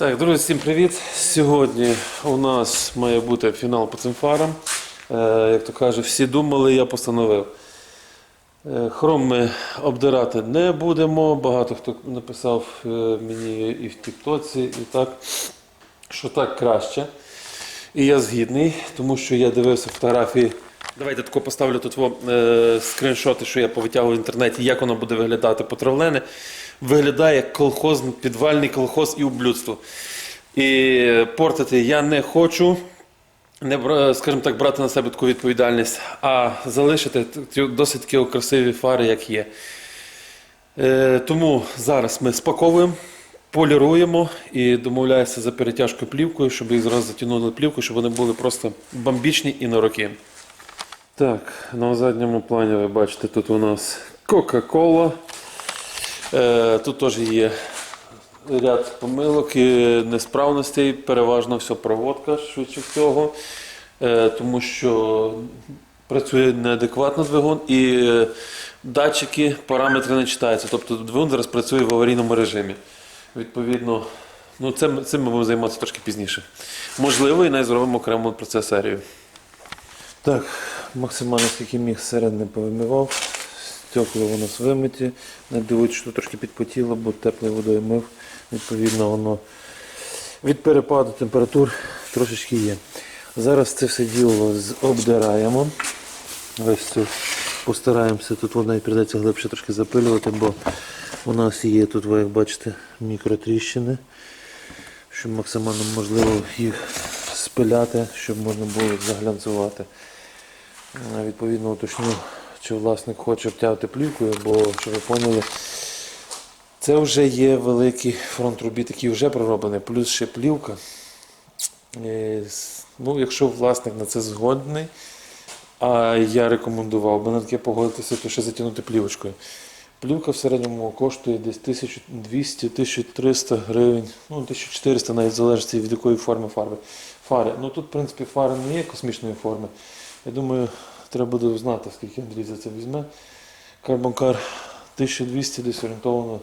Так, друзі, всім привіт! Сьогодні у нас має бути фінал по цим фарам. Е, як то каже, всі думали, я постановив. Е, хром ми обдирати не будемо. Багато хто написав е, мені і в Тіктоці, і так, що так краще. І я згідний, тому що я дивився фотографії. Давайте тако поставлю тут е, скріншоти, що я повитягував в інтернеті, як воно буде виглядати потравлене. Виглядає як колхоз, підвальний колхоз і ублюдство. І портити я не хочу, не, скажімо так, брати на себе таку відповідальність, а залишити досить такі красиві фари, як є. Е, тому зараз ми спаковуємо, поліруємо і домовляюся за перетяжкою плівкою, щоб їх зразу затягнули плівкою, щоб вони були просто бомбічні і на роки. Так, на задньому плані ви бачите, тут у нас Кока-Кола. Е, тут теж є ряд помилок і несправностей, переважно все проводка, швидше всього, е, тому що працює неадекватно двигун і е, датчики, параметри не читаються. Тобто двигун зараз працює в аварійному режимі. Відповідно, ну, цим, цим ми будемо займатися трошки пізніше. Можливо, і навіть зробимо окрему про це серію. Так, максимально скільки міг середне повимивав. Стекла у нас вимиті. Не дивують, що трошки підпотіло, бо теплою водою мив. Відповідно, воно від перепаду температур трошечки є. Зараз це все діло обдираємо. Ось цю постараємося, тут воно і прийдеться глибше трошки запилювати, бо у нас є тут, ви як бачите, мікротріщини, щоб максимально можливо їх спиляти, щоб можна було заглянцювати. Відповідно, уточню, чи власник хоче втягти плівкою, бо щоб ви поняли, це вже є великий фронт робіт, який вже пророблений, плюс ще плівка. Е, Ну, якщо власник на це згодний, а я рекомендував би на таке погодитися, то ще затягнути плівочкою. Плівка в середньому коштує десь 1200-1300 гривень, ну 1400 навіть залежить від якої форми фарби. Фари. Ну тут, в принципі, фари не є космічної форми. Я думаю, треба буде знати, скільки Андрій за це візьме. Карбонкар 1200 десь орієнтовано.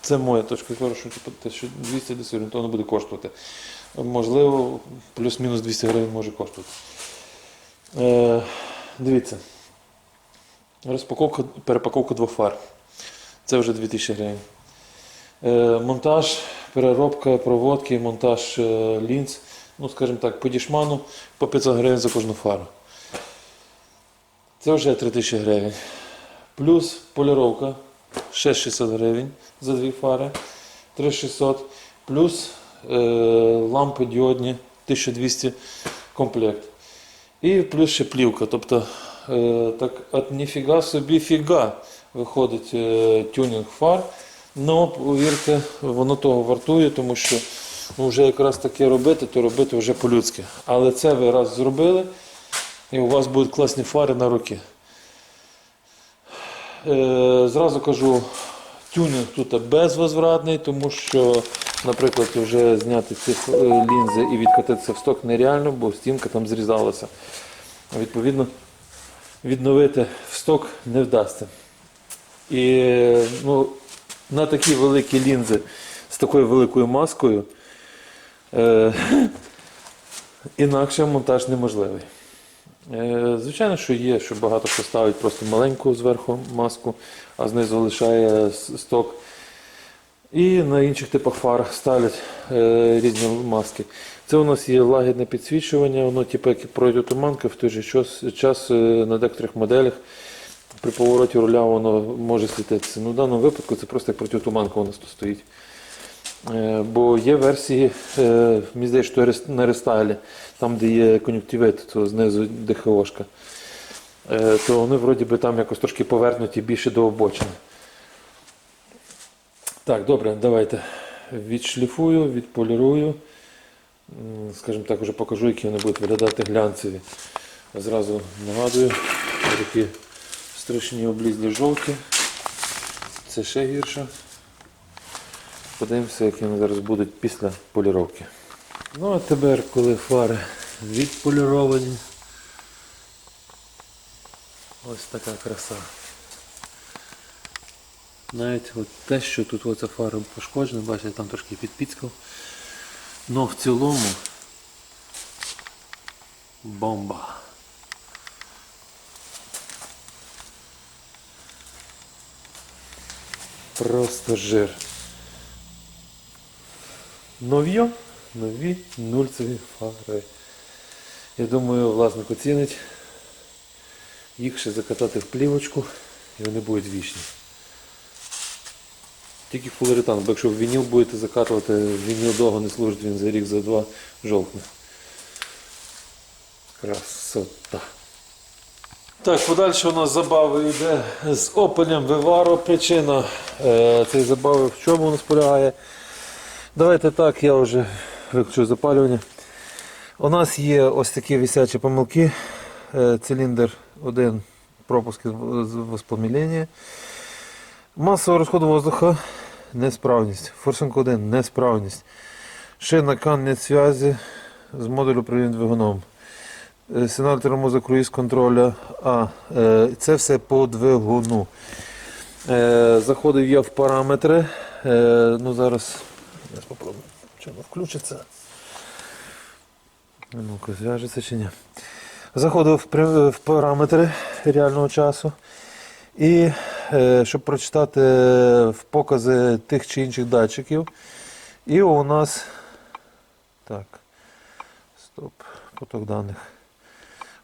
Це моя точка зору, що типу, 1200 десь орієнтовно буде коштувати. Можливо, плюс-мінус 200 гривень може коштувати. Е, дивіться. Розпаковка, перепаковка двох фар. Це вже 2000 гривень. Е, монтаж, переробка проводки, монтаж е, лінз. Ну, скажімо так, по дішману по 500 гривень за кожну фару. Це вже 3000 гривень. Плюс поліровка ще 600 гривень за дві фари. 3600. Плюс е, лампи діодні 1200 комплект. І плюс ще плівка. Тобто, е, так от ніфіга собі фіга виходить е, тюнінг фар. Ну, повірте, воно того вартує, тому що ну, вже якраз таке робити, то робити вже по-людськи. Але це ви раз зробили, і у вас будуть класні фари на руки. Е, зразу кажу, тюнінг тут безвозвратний, тому що, наприклад, вже зняти ці е, лінзи і відкатитися в сток нереально, бо стінка там зрізалася. Відповідно, відновити в сток не вдасться. І ну, на такі великі лінзи з такою великою маскою е, інакше монтаж неможливий. Е, Звичайно, що є, що багато хто ставить просто маленьку зверху маску, а знизу лишає сток. І на інших типах фар ставлять е, різні маски. Це у нас є лагідне підсвічування, воно типу, як пройде туманка, в той же час, час е, на декотрих моделях при повороті руля воно може світитися. Ну, в даному випадку це просто як протитуманка воно тут стоїть. Е, Бо є версії, е, мені здається, що на рестайлі, там, де є кон'юктивит, то знизу ДХОшка, е, то вони вроді би там якось трошки повернуті більше до обочини. Так, добре, давайте відшліфую, відполірую. Скажімо так, вже покажу, які вони будуть виглядати глянцеві. Зразу нагадую, такі страшні облізлі жовті. Це ще гірше. Подивимося, які вони зараз будуть після поліровки. Ну а тепер, коли фари відполіровані, ось така краса. Навіть от те, що тут оця фара пошкоджена, бачите, там трошки підпіцькав. Но в цілому бомба. Просто жир. Нов'є, нові нульцеві фари. Я думаю, власник оцінить їх ще закатати в плівочку і вони будуть вічні. Тільки фулеретан, бо якщо в вініл будете закатувати, вініл довго не служить, він за рік, за два жовтне. Красота. Так, подальше у нас забава йде з опелем Vivaro. Причина е, цієї забави в чому нас полягає. Давайте так, я вже виключу запалювання. У нас є ось такі висячі помилки. Е, Циліндр один пропуск з воспламілення. Масового розходу воздуха несправність. Форсунка 1 несправність. Шина канет зв'язі з модулю управління двигуном. Е, Сигнал тормоза круїз контроля. А, е, це все по двигуну. Заходив я в параметри. Ну зараз я спробую, чи воно включиться. Ну-ка, зв'яжеться чи ні. Заходив в, в параметри реального часу. І е, щоб прочитати в покази тих чи інших датчиків. І у нас. Так. Стоп. Поток даних.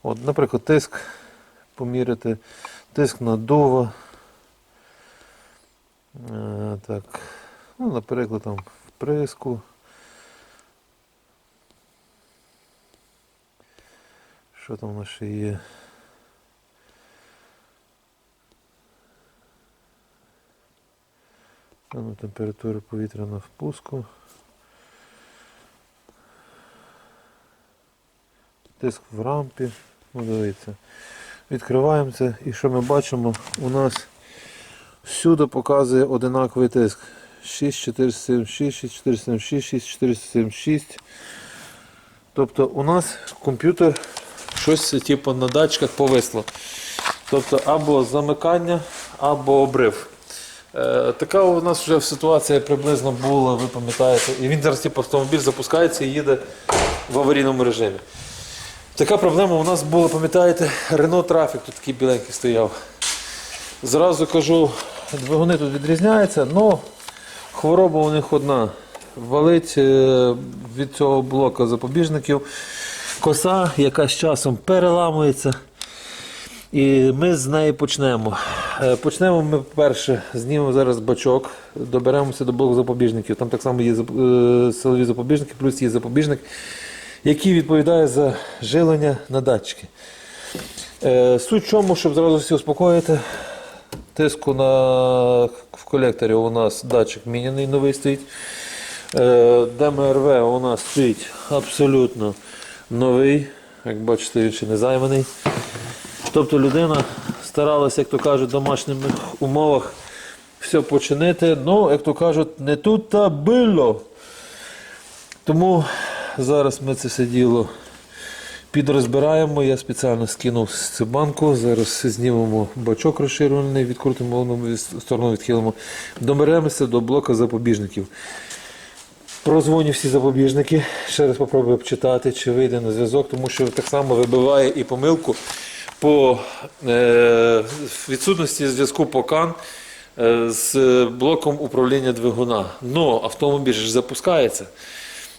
От, наприклад, тиск поміряти, тиск наддува. Е, так. Ну, наприклад, там вприску. Що там у нас ще є? Ну, температура повітря на впуску. Тиск в рампі. Ну, дивіться. Відкриваємо це і що ми бачимо? У нас всюди показує одинаковий тиск. 6476, 6476, 6476. Тобто у нас комп'ютер щось типу на датчиках повисло. Тобто або замикання, або обрив. Е, така у нас вже ситуація приблизно була, ви пам'ятаєте. І він зараз типу, автомобіль запускається і їде в аварійному режимі. Така проблема у нас була, пам'ятаєте, Renault Traffic тут такий біленький стояв. Зразу кажу, двигуни тут відрізняються, але хвороба у них одна. Валить е, від цього блока запобіжників коса, яка з часом переламується. І ми з неї почнемо. Е, Почнемо ми перше, знімемо зараз бачок, доберемося до блоку запобіжників. Там так само є е, силові запобіжники, плюс є запобіжник, який відповідає за жилення на датчики. Суть в чому, щоб зразу всі успокоїти, тиску на в колекторі у нас датчик міняний новий стоїть. Е, ДМРВ у нас стоїть абсолютно новий. Як бачите, він ще не займаний. Тобто людина старалася, як то кажуть, в домашніх умовах все починити. Ну, як то кажуть, не тут та було. Тому зараз ми це все діло підрозбираємо. Я спеціально скинув цю банку. Зараз знімемо бачок розширений, відкрутимо сторону, відхилимо. Доберемося до блока запобіжників. Прозвоню всі запобіжники. Ще раз спробую обчитати, чи вийде на зв'язок, тому що так само вибиває і помилку по е, відсутності зв'язку по КАН е, з блоком управління двигуна. Но автомобіль ж запускається.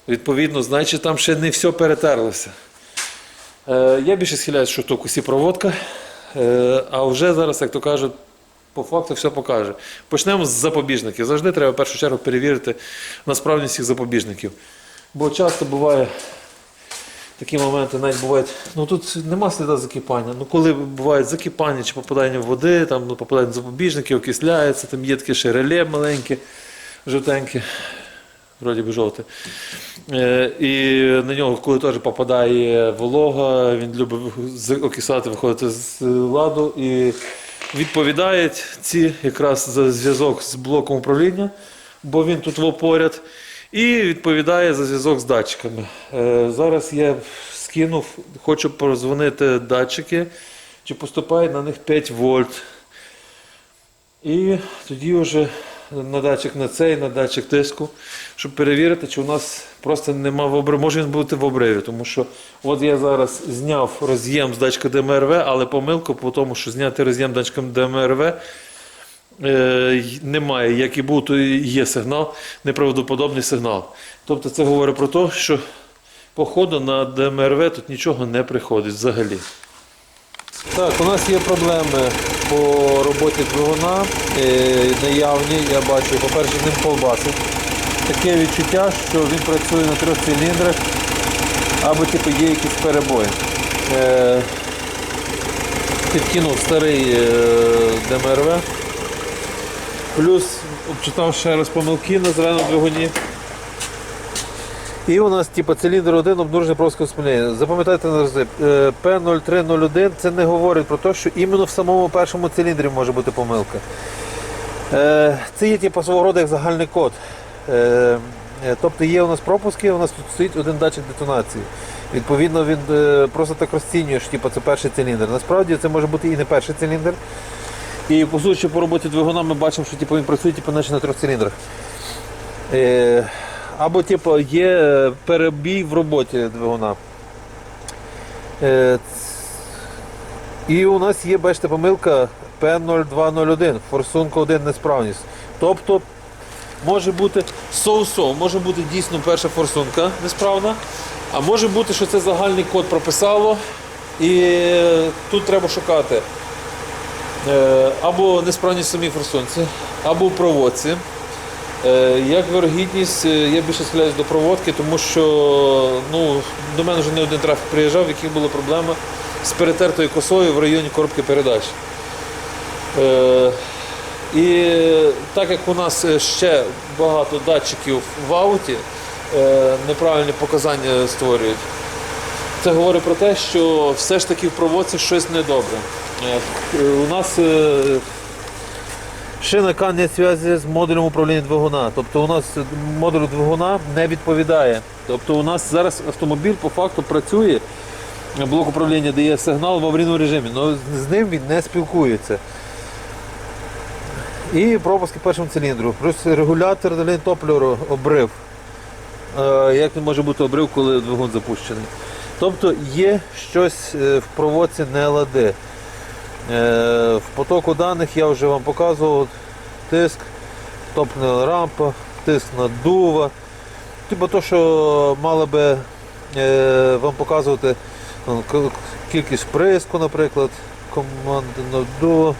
Відповідно, значить там ще не все перетерлося. Е, я більше схиляюсь, що то кусі проводка. Е, а вже зараз, як то кажуть, по факту все покаже. Почнемо з запобіжників. Завжди треба в першу чергу перевірити на справність всіх запобіжників. Бо часто буває такі моменти, навіть бувають, ну тут нема сліда закипання. Ну коли бувають закипання чи попадання води, там ну, попадання запобіжники, окисляється, там є таке ще реле маленьке, жовтеньке, вроді би жовте. Е, і на нього, коли теж попадає волога, він любить окисати, виходити з ладу і відповідають ці якраз за зв'язок з блоком управління, бо він тут поряд. І відповідає за зв'язок з датчиками. Е, зараз я скинув, хочу прозвонити датчики, чи поступає на них 5 вольт. І тоді вже на датчик на цей, на датчик тиску, щоб перевірити, чи у нас просто нема в обриві. Може він бути в обриві, тому що от я зараз зняв роз'єм з датчика ДМРВ, але помилка по тому, що зняти роз'єм датчиком ДМРВ е, немає. Як і був, то є сигнал, неправдоподобний сигнал. Тобто це говорить про те, що по ходу на ДМРВ тут нічого не приходить взагалі. Так, у нас є проблеми по роботі двигуна е, наявні. Я бачу, по-перше, ним ковбасить. Таке відчуття, що він працює на трьох циліндрах або типу, є якісь перебої. Е, підкинув старий е, ДМРВ. Плюс обчитав ще раз помилки на зеленому двигуні. І у нас типу, циліндр 1 обнужений проводського спинення. Запам'ятайте е, P0301 це не говорить про те, що іменно в самому першому циліндрі може бути помилка. Е, Це є типу, свого роду як загальний код. Е, е, Тобто є у нас пропуски, у нас тут стоїть один датчик детонації. Відповідно, він е, просто так розцінює, що типу, це перший циліндр. Насправді це може бути і не перший циліндр. І по суті, по роботі двигуна ми бачимо, що типу, він працює типу, наче на трьох циліндрах. Або типу, є е, перебій в роботі двигуна. Е, І у нас є, бачите, помилка P0201, форсунка 1 несправність. Тобто може бути соу-соу, може бути дійсно перша форсунка несправна, а може бути, що це загальний код прописало, і е, тут треба шукати або несправність самій форсунці, або в проводці. Е, Як вирогідність, е, я більше схиляюсь до проводки, тому що ну, до мене вже не один трафік приїжджав, в яких була проблема з перетертою косою в районі коробки передач. Е, І так як у нас ще багато датчиків в ауті, неправильні показання створюють, це говорить про те, що все ж таки в проводці щось недобре. У нас Шина не зв'язі з модулем управління двигуна. Тобто у нас модуль двигуна не відповідає. Тобто у нас зараз автомобіль по факту працює, блок управління дає сигнал в аварійному режимі, але з ним він не спілкується. І пропуски першому циліндру. Плюс регулятор далі топлера обрив. Е, Як він може бути обрив, коли двигун запущений? Тобто є щось е, в проводці не лади. Е, В потоку даних я вже вам показував тиск, топна рампа, тиск наддува. Типу то, що мало би е, вам показувати ну, кількість приску, наприклад, команди наддува.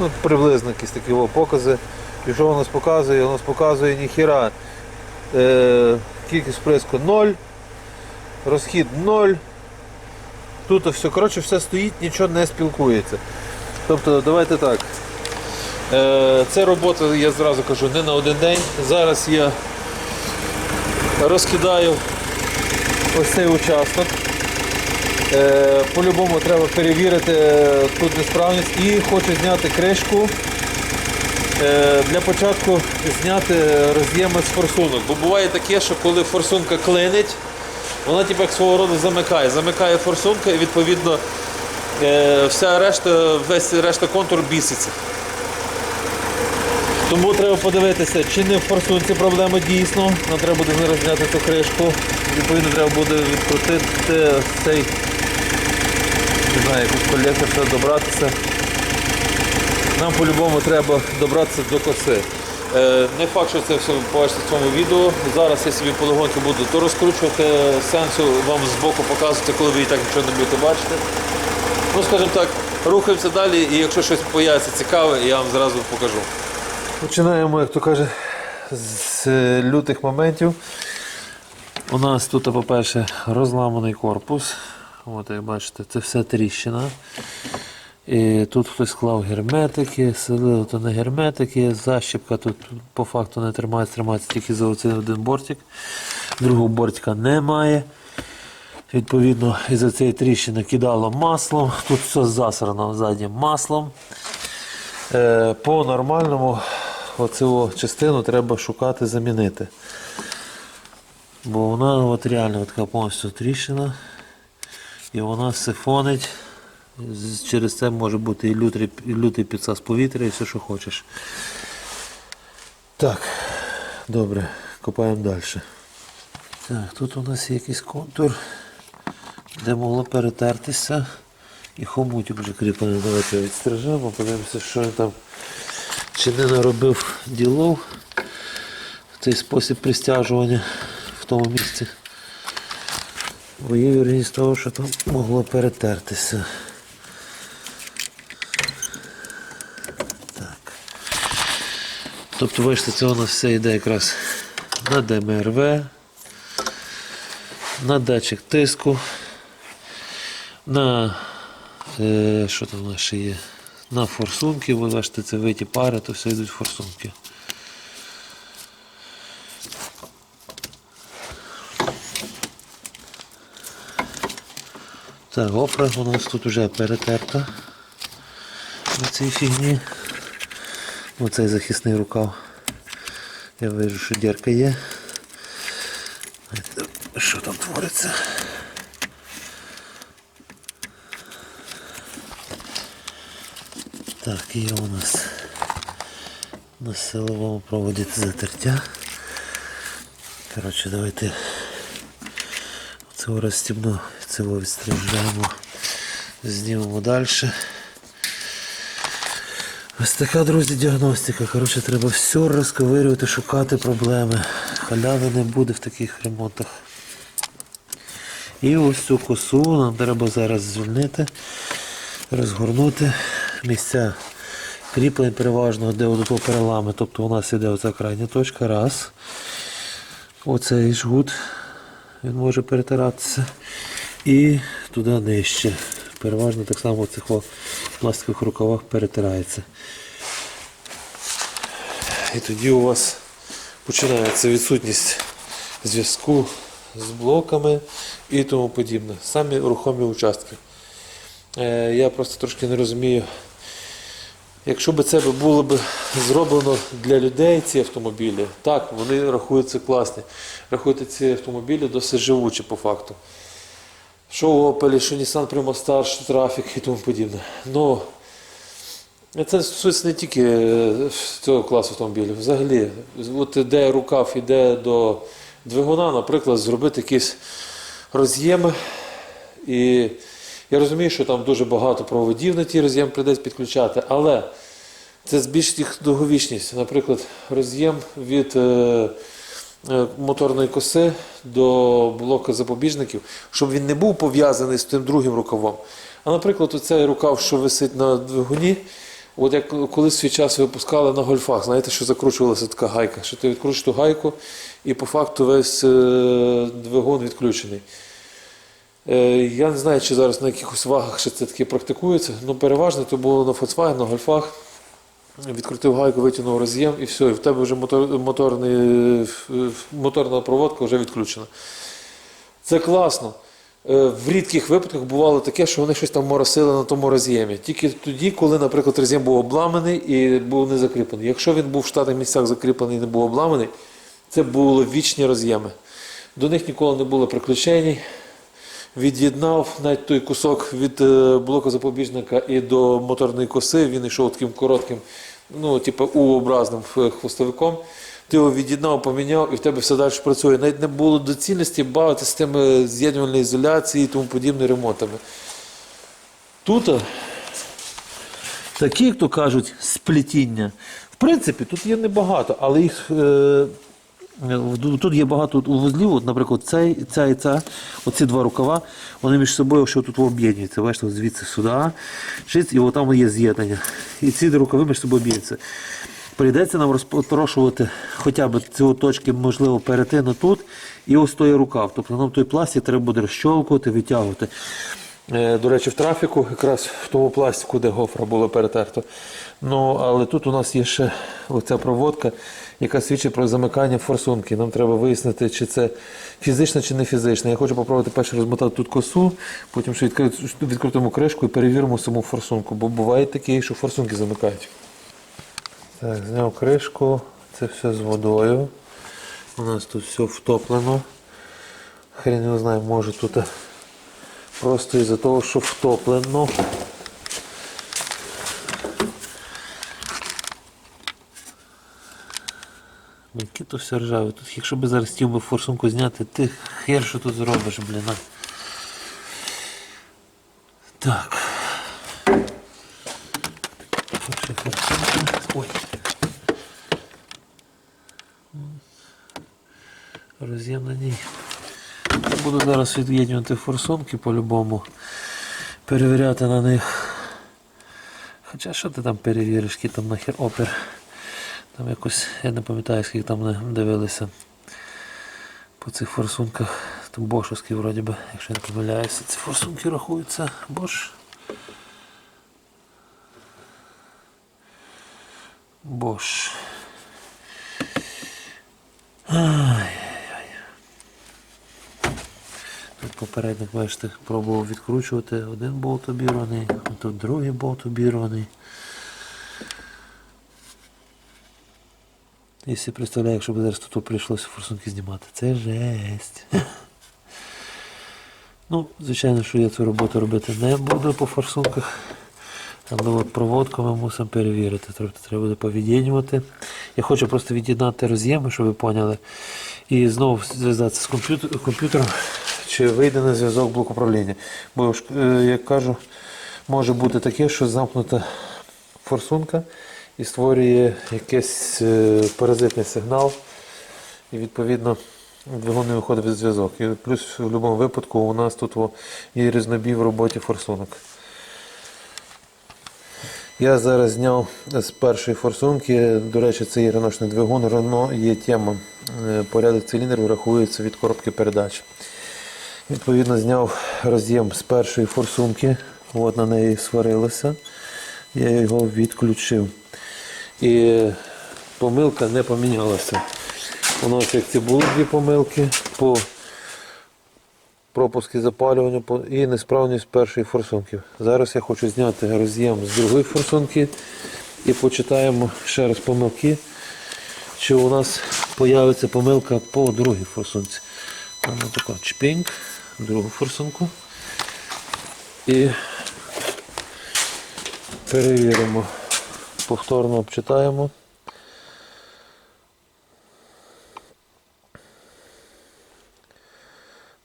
Ну, приблизно якісь такі покази. І що воно нас показує? Воно нас показує ніхіра. Е, кількість приску 0, розхід 0. Тут все, коротше, все стоїть, нічого не спілкується. Тобто, давайте так. Е, Це робота, я зразу кажу, не на один день. Зараз я розкидаю ось цей участок. Е, По-любому треба перевірити е, тут несправність і хочу зняти кришку. Для початку зняти роз'єми з форсунок. Бо буває таке, що коли форсунка клинить, вона типу, як свого роду замикає. Замикає форсунка і відповідно е, вся решта, весь решта контур біситься. Тому треба подивитися, чи не в форсунці проблема дійсно. Нам треба буде зараз зняти цю кришку. Відповідно, треба буде відкрутити цей не знаю, якусь колектор треба добратися. Нам по-любому треба добратися до коси. Е, не факт, що це все побачите в цьому відео. Зараз я собі полегоньки буду то розкручувати сенсу, вам збоку показувати, коли ви і так нічого не будете бачити. Ну, скажімо так, рухаємося далі, і якщо щось появиться цікаве, я вам зразу покажу. Починаємо, як то каже, з лютих моментів. У нас тут, по-перше, розламаний корпус. От, як бачите, це все тріщина. І тут хтось клав герметики, селили то не герметики, защіпка тут по факту не тримається, тримається тільки за оцей один бортик. Другого бортика немає. Відповідно, із-за цієї тріщини кидало маслом. Тут все засрано ззаді маслом. Е, по нормальному оцю частину треба шукати замінити. Бо вона от реально така повністю тріщина. І вона сифонить Через це може бути і лютий, і лютий підсас повітря, і все, що хочеш. Так, добре, копаємо далі. Так, тут у нас є якийсь контур, де могло перетертися. І хомутик вже кріплений. Давайте відстрижемо, подивимося, що він там чи не наробив ділов цей спосіб пристяжування в тому місці. Бо є вірність того, що там могло перетертися. Тобто, бачите, це у нас все йде якраз на ДМРВ, на датчик тиску, на е, що там у нас ще є? На форсунки, ви бачите, це виті пари, то все йдуть форсунки. Так, гофра у нас тут вже перетерта на цій фігні. Оцей захисний рукав. Я бачу, що дірка є. Що там твориться? Так, є у нас на силовому проводі затертя. Коротше, давайте це розстібну, це відстрижаємо, знімемо далі. Ось така, друзі, діагностика. Коротше, треба все розковирювати, шукати проблеми. Халяви не буде в таких ремонтах. І ось цю косу нам треба зараз звільнити, розгорнути місця кріплень переважно, де до того перелами. Тобто у нас іде оця крайня точка. Раз. Оцей жгут. Він може перетиратися. І туди нижче. Переважно так само в цих пластикових рукавах перетирається. І тоді у вас починається відсутність зв'язку з блоками і тому подібне. Самі рухомі участки. Е, я просто трошки не розумію. Якщо б це було б зроблено для людей, ці автомобілі, так, вони рахуються класні. Рахуйте ці автомобілі досить живучі по факту. Що Opel, що Nissan Primastar, що Traffic і тому подібне. Ну, це стосується не тільки е, цього класу автомобілів. Взагалі, от де рукав іде до двигуна, наприклад, зробити якісь роз'єми. І я розумію, що там дуже багато проводів на ті роз'єм прийдеться підключати, але це збільшить їх довговічність. Наприклад, роз'єм від е, моторної коси до блоку запобіжників, щоб він не був пов'язаний з тим другим рукавом. А наприклад, оцей рукав, що висить на двигуні, от як колись свій час випускали на гольфах, знаєте, що закручувалася така гайка, що ти відкручуєш ту гайку і по факту весь е, двигун відключений. Е, Я не знаю, чи зараз на якихось вагах ще це таке практикується, але переважно то було на Volkswagen, на гольфах. Відкрутив гайку, витягнув роз'єм і все, і в тебе вже мотор, моторний, е, моторна проводка вже відключена. Це класно. Е, В рідких випадках бувало таке, що вони щось там моросили на тому роз'ємі. Тільки тоді, коли, наприклад, роз'єм був обламаний і був не закріплений. Якщо він був в штатних місцях закріплений і не був обламаний, це були вічні роз'єми. До них ніколи не було приключень. Від'єднав навіть той кусок від е, блоку запобіжника і до моторної коси, він йшов таким коротким, ну, типу У-образним е, хвостовиком. Ти його від'єднав, поміняв, і в тебе все далі працює. Навіть не було доцільності бавитися з тими з'єднувальної ізоляції і тому подібними ремонтами. Тут е, Такі, як то кажуть, сплетіння. В принципі, тут є небагато, але їх. Е... в- Тут є багато вузлів, от, наприклад, цей, ця і ця, оці два рукава, вони між собою що тут об'єднуються. Бачите, звідси сюди, і там є з'єднання. І ці рукави між собою об'єднуються. Прийдеться нам розпотрошувати хоча б ці точки, можливо, перетину тут, і ось той рукав. Тобто нам той пластик треба буде розщолкувати, витягувати. Е, До речі, в трафіку, якраз в тому пластику, де гофра було перетерто. Ну, але тут у нас є ще оця проводка, яка свідчить про замикання форсунки. Нам треба вияснити, чи це фізично чи не фізично. Я хочу попробувати перше розмотати тут косу, потім ще відкрутимо кришку і перевіримо саму форсунку, бо буває такі, що форсунки замикають. Так, зняв кришку, це все з водою. У нас тут все втоплено. Хрен не знаю, може тут просто із-за того, що втоплено. Яке то все ржаве. Тут, якщо би зараз хотів би форсунку зняти, ти хер що тут зробиш, блін. Так. Ой. Роз'єм на ній. Буду зараз від'єднувати форсунки по-любому. Перевіряти на них. Хоча що ти там перевіриш, який там нахер опер. Там якось, я не пам'ятаю, скільки там дивилися по цих форсунках. Там бошовські вроді би, якщо я не помиляюся. Ці форсунки рахуються. Бош. Бош. Тут попередник, бачите, пробував відкручувати один болт обірваний, тут другий болт обірваний. Якщо представляю, якщо б зараз тут прийшлося форсунки знімати, це жесть. Ну, звичайно, що я цю роботу робити не буду по форсунках. Але от проводку ми мусимо перевірити. Тобто треба буде повід'єднювати. Я хочу просто від'єднати роз'єми, щоб ви поняли. І знову зв'язатися з комп'ютер- комп'ютером, чи вийде на зв'язок блок управління. Бо, е, як кажу, може бути таке, що замкнута форсунка і створює якийсь е, паразитний сигнал. І відповідно двигун не виходить в зв'язок. І плюс в будь-якому випадку у нас тут є різнобій в роботі форсунок. Я зараз зняв з першої форсунки, до речі, це є реношний двигун, Рено є тема. Е, Порядок циліндрів рахується від коробки передач. Відповідно, зняв роз'єм з першої форсунки, от на неї сварилося. Я його відключив. І помилка не помінялася. У нас як ці були дві помилки по пропуски запалювання і несправність першої форсунки. Зараз я хочу зняти роз'єм з другої форсунки і почитаємо ще раз помилки, чи у нас появиться помилка по другій форсунці. Там тако чпінг, другу форсунку. І перевіримо. Повторно обчитаємо.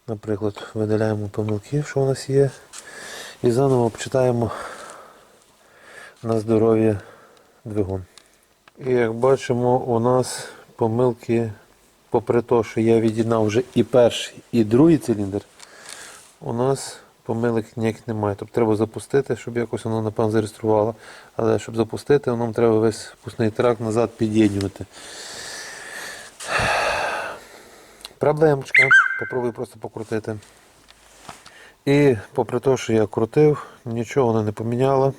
Наприклад, видаляємо помилки, що у нас є. І заново обчитаємо на здоров'я двигун. І як бачимо, у нас помилки, попри те, що я від'єднав вже і перший, і другий циліндр, у нас помилок ніяких немає. Тобто треба запустити, щоб якось воно напевно зареєструвало. Але щоб запустити, нам треба весь пусний трак назад під'єднювати. Проблемочка. Попробую просто покрутити. І попри те, що я крутив, нічого вона не поміняло.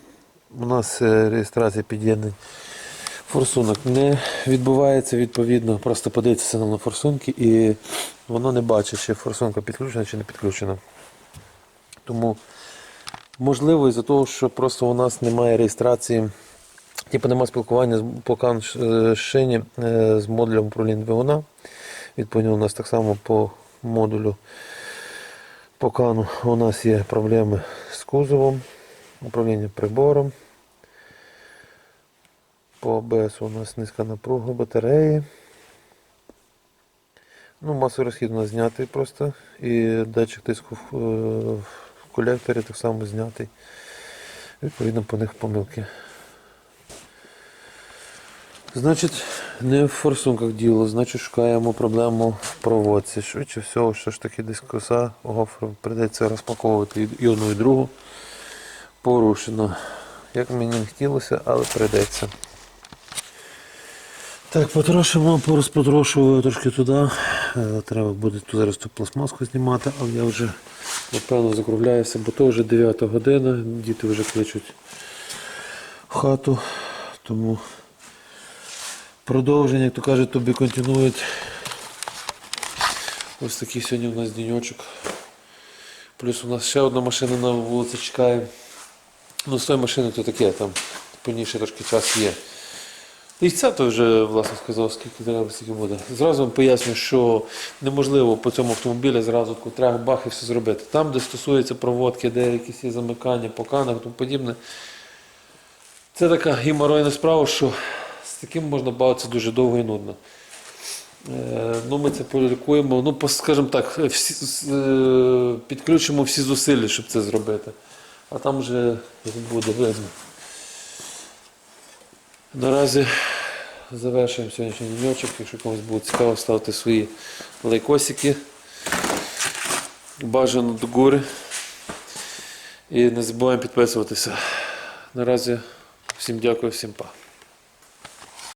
У нас е, реєстрація під'єднань форсунок не відбувається відповідно. Просто подивитися на форсунки і воно не бачить, чи форсунка підключена чи не підключена. Тому можливо із-за того, що просто у нас немає реєстрації, типу немає спілкування з по шині е, з модулем управління двигуна. Відповідно, у нас так само по модулю по кану у нас є проблеми з кузовом, управління прибором. По АБС у нас низька напруга батареї. Ну, масовий розхід у нас знятий просто. І датчик тиску в, е, колекторі так само знятий. Відповідно, по них помилки. Значить, не в форсунках діло, значить шукаємо проблему в проводці. Швидше всього, що ж таки десь коса гофру прийдеться розпаковувати і- одну, і другу. Порушено. Як мені не хотілося, але прийдеться. Так, потрошимо, порозпотрошую трошки туди. Е, Треба буде тут зараз ту пластмаску знімати, але я вже напевно закругляюся, бо то вже 9 година, діти вже кличуть в хату. Тому продовження, як то кажуть, тобі континують. Ось такий сьогодні у нас денечок. Плюс у нас ще одна машина на вулиці чекає. Ну, з тої машини то таке, там пильніше трошки час є. І це то вже власне сказав, скільки треба, скільки буде. Зразу вам поясню, що неможливо по цьому автомобілі зразу треба бах і все зробити. Там, де стосується проводки, де якісь є замикання по канах і тому подібне. Це така геморойна справа, що з таким можна бавитися дуже довго і нудно. Е, Ну, ми це полікуємо. Ну, скажімо так, всі, е, підключимо всі зусилля, щоб це зробити. А там вже буде видно. Наразі завершуємо сьогоднішній днячок. Якщо комусь буде цікаво, ставте свої лайкосики. Бажано до гори. І не забуваємо підписуватися. Наразі всім дякую, всім па.